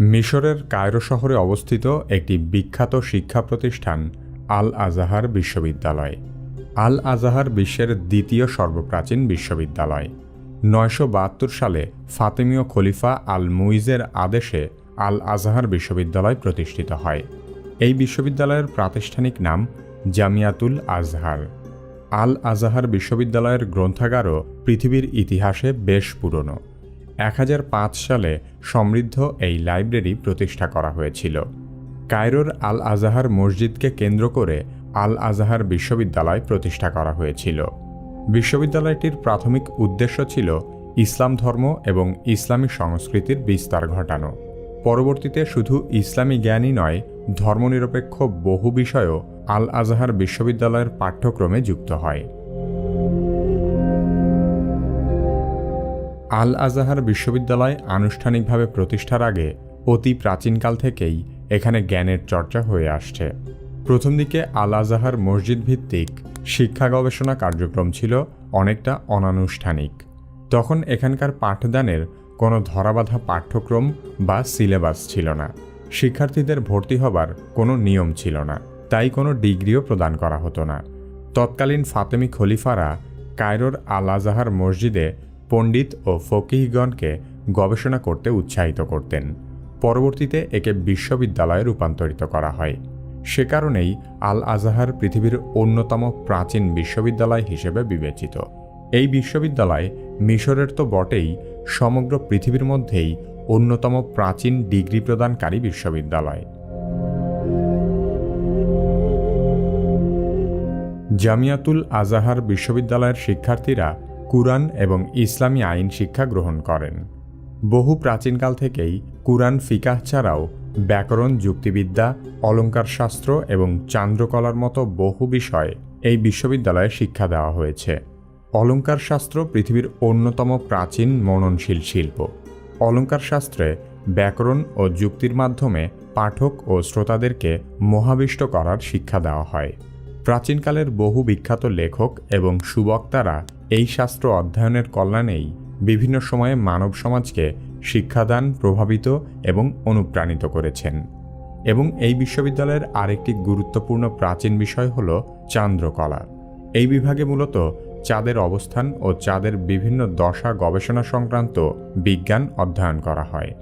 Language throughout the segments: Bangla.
মিশরের কায়রো শহরে অবস্থিত একটি বিখ্যাত শিক্ষা প্রতিষ্ঠান আল আজাহার বিশ্ববিদ্যালয়। আল আজাহার বিশ্বের দ্বিতীয় সর্বপ্রাচীন বিশ্ববিদ্যালয়। নয়শো বাহাত্তর সালে ফাতেমীয় খলিফা আল মুইজের আদেশে আল আজাহার বিশ্ববিদ্যালয় প্রতিষ্ঠিত হয়। এই বিশ্ববিদ্যালয়ের প্রাতিষ্ঠানিক নাম জামিয়াতুল আজহার। আল আজাহার বিশ্ববিদ্যালয়ের গ্রন্থাগারও পৃথিবীর ইতিহাসে বেশ পুরনো। এক হাজার পাঁচ সালে সমৃদ্ধ এই লাইব্রেরি প্রতিষ্ঠা করা হয়েছিল। কায়রোর আল আজাহার মসজিদকে কেন্দ্র করে আল আজাহার বিশ্ববিদ্যালয় প্রতিষ্ঠা করা হয়েছিল। বিশ্ববিদ্যালয়টির প্রাথমিক উদ্দেশ্য ছিল ইসলাম ধর্ম এবং ইসলামী সংস্কৃতির বিস্তার ঘটানো। পরবর্তীতে শুধু ইসলামী জ্ঞানই নয়, ধর্মনিরপেক্ষ বহু বিষয়ও আল আজাহার বিশ্ববিদ্যালয়ের পাঠ্যক্রমে যুক্ত হয়। আল আজাহার বিশ্ববিদ্যালয় আনুষ্ঠানিকভাবে প্রতিষ্ঠার আগে অতি প্রাচীনকাল থেকেই এখানে জ্ঞানের চর্চা হয়ে আসছে। প্রথম দিকে আল আজাহার মসজিদ ভিত্তিক শিক্ষা গবেষণা কার্যক্রম ছিল অনেকটা অনানুষ্ঠানিক। তখন এখানকার পাঠদানের কোনো ধরাবাধা পাঠ্যক্রম বা সিলেবাস ছিল না। শিক্ষার্থীদের ভর্তি হবার কোনো নিয়ম ছিল না। তাই কোনো ডিগ্রিও প্রদান করা হতো না। তৎকালীন ফাতেমি খলিফারা কায়রোর আল আজাহার মসজিদে পণ্ডিত ও ফকিহগণকে গবেষণা করতে উৎসাহিত করতেন। পরবর্তীতে একে বিশ্ববিদ্যালয়ে রূপান্তরিত করা হয়। সে কারণেই আল আজাহার পৃথিবীর অন্যতম প্রাচীন বিশ্ববিদ্যালয় হিসেবে বিবেচিত। এই বিশ্ববিদ্যালয় মিশরের তো বটেই, সমগ্র পৃথিবীর মধ্যেই অন্যতম প্রাচীন ডিগ্রি প্রদানকারী বিশ্ববিদ্যালয়। জামিয়াতুল আজাহার বিশ্ববিদ্যালয়ের শিক্ষার্থীরা কুরআন এবং ইসলামী আইন শিক্ষা গ্রহণ করেন। বহু প্রাচীনকাল থেকেই কুরআন ফিকাহ ছাড়াও ব্যাকরণ, যুক্তিবিদ্যা, অলঙ্কারশাস্ত্র এবং চান্দ্রকলার মতো বহু বিষয় এই বিশ্ববিদ্যালয়ে শিক্ষা দেওয়া হয়েছে। অলঙ্কারশাস্ত্র পৃথিবীর অন্যতম প্রাচীন মননশীল শিল্প। অলঙ্কারশাস্ত্রে ব্যাকরণ ও যুক্তির মাধ্যমে পাঠক ও শ্রোতাদেরকে মহাবিষ্ট করার শিক্ষা দেওয়া হয়। প্রাচীনকালের বহু বিখ্যাত লেখক এবং সুবক্তারা এই শাস্ত্র অধ্যয়নের কল্যাণেই বিভিন্ন সময়ে মানব সমাজকে শিক্ষাদান প্রভাবিত এবং অনুপ্রাণিত করেছেন। এবং এই বিশ্ববিদ্যালয়ের আরেকটি গুরুত্বপূর্ণ প্রাচীন বিষয় হল চান্দ্রকলা। এই বিভাগে মূলত চাঁদের অবস্থান ও চাঁদের বিভিন্ন দশা গবেষণা সংক্রান্ত বিজ্ঞান অধ্যয়ন করা হয়।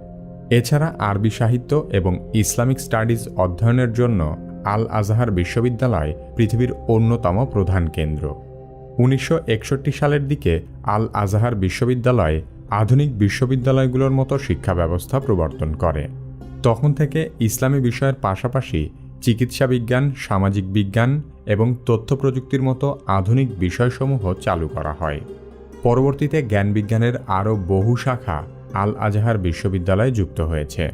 এছাড়া আরবি সাহিত্য এবং ইসলামিক স্টাডিজ অধ্যয়নের জন্য আল আজহার বিশ্ববিদ্যালয় পৃথিবীর অন্যতম প্রধান কেন্দ্র। উনিশশো একষট্টি সালের দিকে আল আজহার বিশ্ববিদ্যালয় আধুনিক বিশ্ববিদ্যালয়গুলোর মতো শিক্ষা ব্যবস্থা প্রবর্তন করে। তখন থেকে ইসলামী বিষয়ের পাশাপাশি চিকিৎসা বিজ্ঞান, সামাজিক বিজ্ঞান এবং তথ্য প্রযুক্তির মতো আধুনিক বিষয়সমূহ চালু করা হয়। পরবর্তীতে জ্ঞান বিজ্ঞানের আরও বহু শাখা আল আজহার বিশ্ববিদ্যালয়ে যুক্ত হয়েছে।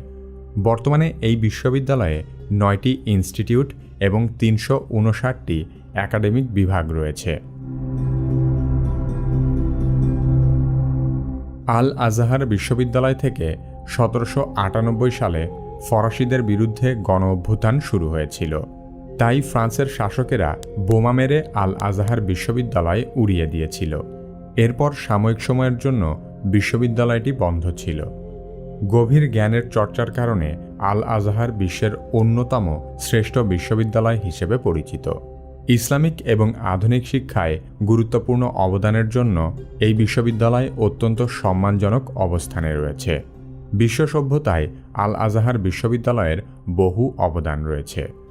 বর্তমানে এই বিশ্ববিদ্যালয়ে নয়টি ইনস্টিটিউট এবং তিনশো একাডেমিক বিভাগ রয়েছে। আল আজহার বিশ্ববিদ্যালয় থেকে সতেরোশো আটানব্বই সালে ফরাসিদের বিরুদ্ধে গণ অভ্যুত্থান শুরু হয়েছিল। তাই ফ্রান্সের শাসকেরা বোমা মেরে আল আজহার বিশ্ববিদ্যালয় উড়িয়ে দিয়েছিল। এরপর সাময়িক সময়ের জন্য বিশ্ববিদ্যালয়টি বন্ধ ছিল। গভীর জ্ঞানের চর্চার কারণে আল আজহার বিশ্বের অন্যতম শ্রেষ্ঠ বিশ্ববিদ্যালয় হিসেবে পরিচিত। ইসলামিক এবং আধুনিক শিক্ষায় গুরুত্বপূর্ণ অবদানের জন্য এই বিশ্ববিদ্যালয় অত্যন্ত সম্মানজনক অবস্থানে রয়েছে। বিশ্ব সভ্যতায় আল আজাহার বিশ্ববিদ্যালয়ের বহু অবদান রয়েছে।